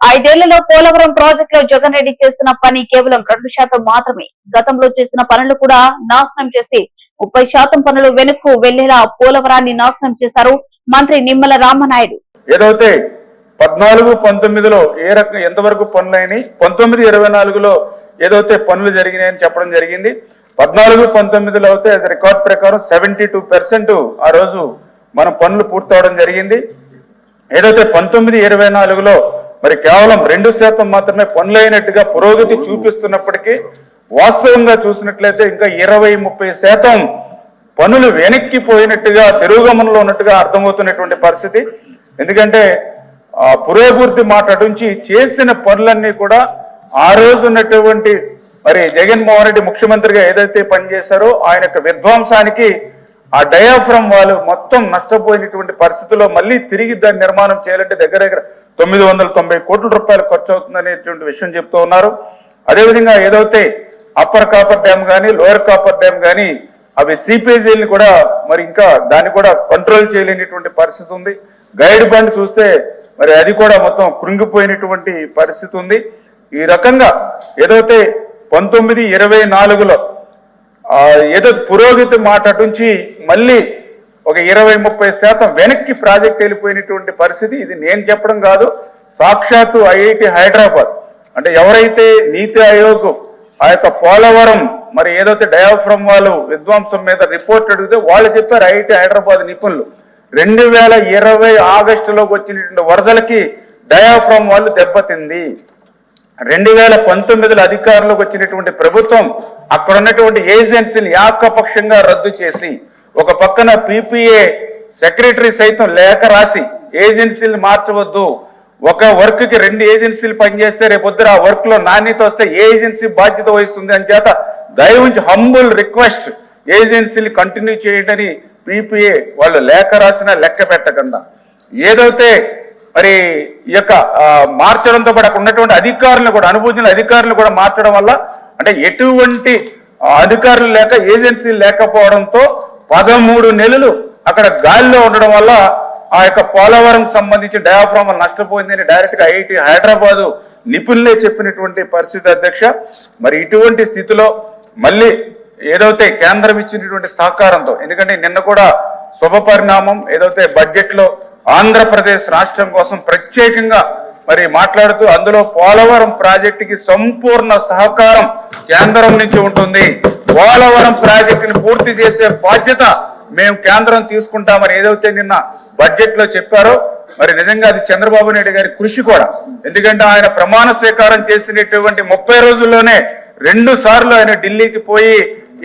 ఐదేళ్ళలో పోలవరం ప్రాజెక్టులో జగన్ రెడ్డి చేసిన పని కేవలం రెండు శాతం మాత్రమే. గతంలో చేసిన పనులు కూడా నాశనం చేసి ముప్పై శాతం పనులు వెనక్కు వెళ్ళేలా పోలవరాన్ని నాశనం చేశారు మంత్రి నిమ్మల రామనాయుడు. ఏదైతే పద్నాలుగు పంతొమ్మిదిలో ఏ రకం ఎంతవరకు పనులైనవి పంతొమ్మిది ఇరవై నాలుగులో ఏదైతే పనులు జరిగినాయని చెప్పడం జరిగింది. పద్నాలుగు పంతొమ్మిదిలో అయితే రికార్డ్ ప్రకారం సెవెంటీ టూ పర్సెంట్ ఆ రోజు మన పనులు పూర్తవడం జరిగింది. ఏదైతే పంతొమ్మిది ఇరవై నాలుగులో మరి కేవలం రెండు శాతం మాత్రమే పనులైనట్టుగా పురోగతి చూపిస్తున్నప్పటికీ వాస్తవంగా చూసినట్లయితే ఇంకా ఇరవై ముప్పై శాతం పనులు వెనక్కిపోయినట్టుగా తిరుగుగమనంలో ఉన్నట్టుగా అర్థమవుతున్నటువంటి పరిస్థితి. ఎందుకంటే ఆ పురోభివృద్ధి మాట్లాడుంచి చేసిన పనులన్నీ కూడా ఆ రోజు ఉన్నటువంటి మరి జగన్మోహన్ రెడ్డి ముఖ్యమంత్రిగా ఏదైతే పనిచేశారో ఆయన యొక్క విధ్వంసానికి ఆ డయాఫ్రమ్ వాళ్ళు మొత్తం నష్టపోయినటువంటి పరిస్థితిలో మళ్ళీ తిరిగి దాన్ని నిర్మాణం చేయాలంటే దగ్గర దగ్గర తొమ్మిది వందల తొంభై కోట్ల రూపాయలు ఖర్చు అవుతుందనేటువంటి విషయం చెప్తూ ఉన్నారు. అదేవిధంగా ఏదైతే అప్పర్ కాపర్ డ్యామ్ కానీ లోయర్ కాపర్ డ్యామ్ కానీ అవి సిపిజీని కూడా మరి ఇంకా దాన్ని కూడా కంట్రోల్ చేయలేనిటువంటి పరిస్థితి ఉంది. గైడ్ బండ్ చూస్తే మరి అది కూడా మొత్తం కృంగిపోయినటువంటి పరిస్థితి ఉంది. ఈ రకంగా ఏదైతే పంతొమ్మిది ఇరవై నాలుగులో ఏదో పురోగతి మాట నుంచి మళ్ళీ ఒక ఇరవై ముప్పై శాతం వెనక్కి ప్రాజెక్ట్ వెళ్ళిపోయినటువంటి పరిస్థితి ఇది నేను చెప్పడం కాదు సాక్షాత్తు ఐఐటి హైదరాబాద్. అంటే ఎవరైతే నీతి ఆయోగ్ ఆ యొక్క పోలవరం మరి ఏదైతే డయాఫ్రమ్ వాళ్ళు విద్వాంసం మీద రిపోర్ట్ అడిగితే వాళ్ళు చెప్పారు ఐఐటి హైదరాబాద్ నిపుణులు. రెండు వేల ఇరవై ఆగస్టులోకి వచ్చినటువంటి వరదలకి డయాఫ్రమ్ వాళ్ళు దెబ్బతింది. రెండు వేల పంతొమ్మిదిలో అధికారంలోకి వచ్చినటువంటి ప్రభుత్వం అక్కడ ఉన్నటువంటి ఏజెన్సీని ఏకపక్షంగా రద్దు చేసి ఒక పక్కన పీపీఏ సెక్రటరీ సైతం లేఖ రాసి ఏజెన్సీలు మార్చవద్దు. ఒక వర్క్కి రెండు ఏజెన్సీలు పనిచేస్తే రేపొద్దురు ఆ వర్క్లో నాణ్యత వస్తే ఏ ఏజెన్సీ బాధ్యత వహిస్తుంది అని చేత దయవుంచి హంబుల్ రిక్వెస్ట్ ఏజెన్సీలు కంటిన్యూ చేయడని పీపీఏ వాళ్ళు లేఖ రాసిన లెక్క పెట్టకుండా. ఏదైతే మరి ఈ యొక్క మార్చడంతో పాటు అక్కడ ఉన్నటువంటి అధికారులను కూడా అనుభూతిన అధికారులు కూడా మార్చడం వల్ల అంటే ఎటువంటి అధికారులు లేక ఏజెన్సీలు లేకపోవడంతో పదమూడు నెలలు అక్కడ గాలిలో ఉండడం వల్ల ఆ యొక్క పోలవరం సంబంధించి డయాఫ్రామ్ నష్టపోయిందని డైరెక్ట్గా ఐఐటి హైదరాబాదు నిపుణులే చెప్పినటువంటి పరిస్థితి అధ్యక్ష. మరి ఇటువంటి స్థితిలో మళ్ళీ ఏదైతే కేంద్రం ఇచ్చినటువంటి సహకారంతో ఎందుకంటే నిన్న కూడా శుభ పరిణామం ఏదైతే బడ్జెట్లో ఆంధ్రప్రదేశ్ రాష్ట్రం కోసం ప్రత్యేకంగా మరి మాట్లాడుతూ అందులో పోలవరం ప్రాజెక్టుకి సంపూర్ణ సహకారం కేంద్రం నుంచి ఉంటుంది. పోలవరం ప్రాజెక్టుని పూర్తి చేసే బాధ్యత మేము కేంద్రం తీసుకుంటామని ఏదైతే నిన్న బడ్జెట్లో చెప్పారో మరి నిజంగా అది చంద్రబాబు నాయుడు గారి కృషి కూడా. ఎందుకంటే ఆయన ప్రమాణ స్వీకారం చేసినటువంటి ముప్పై రోజుల్లోనే రెండు సార్లు ఆయన ఢిల్లీకి పోయి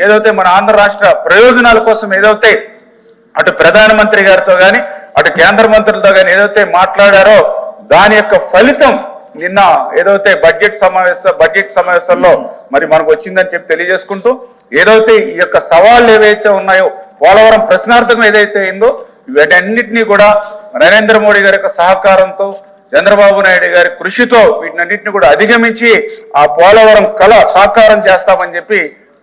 ఏదైతే మన ఆంధ్ర రాష్ట్ర ప్రయోజనాల కోసం ఏదైతే అటు ప్రధానమంత్రి గారితో గాని అటు కేంద్ర మంత్రులతో గాని ఏదైతే మాట్లాడారో దాని యొక్క ఫలితం నిన్న ఏదైతే బడ్జెట్ సమావేశ బడ్జెట్ సమావేశంలో మరి మనకు వచ్చిందని చెప్పి తెలియజేసుకుంటూ ఏదైతే ఈ యొక్క సవాళ్ళు ఏవైతే ఉన్నాయో పోలవరం ప్రశ్నార్థకం ఏదైతే అయిందో వీటన్నిటినీ కూడా నరేంద్ర మోడీ గారి యొక్క సహకారంతో చంద్రబాబు నాయుడు గారి కృషితో వీటినన్నింటినీ కూడా అధిగమించి ఆ పోలవరం కళ సాకారం చేస్తామని చెప్పి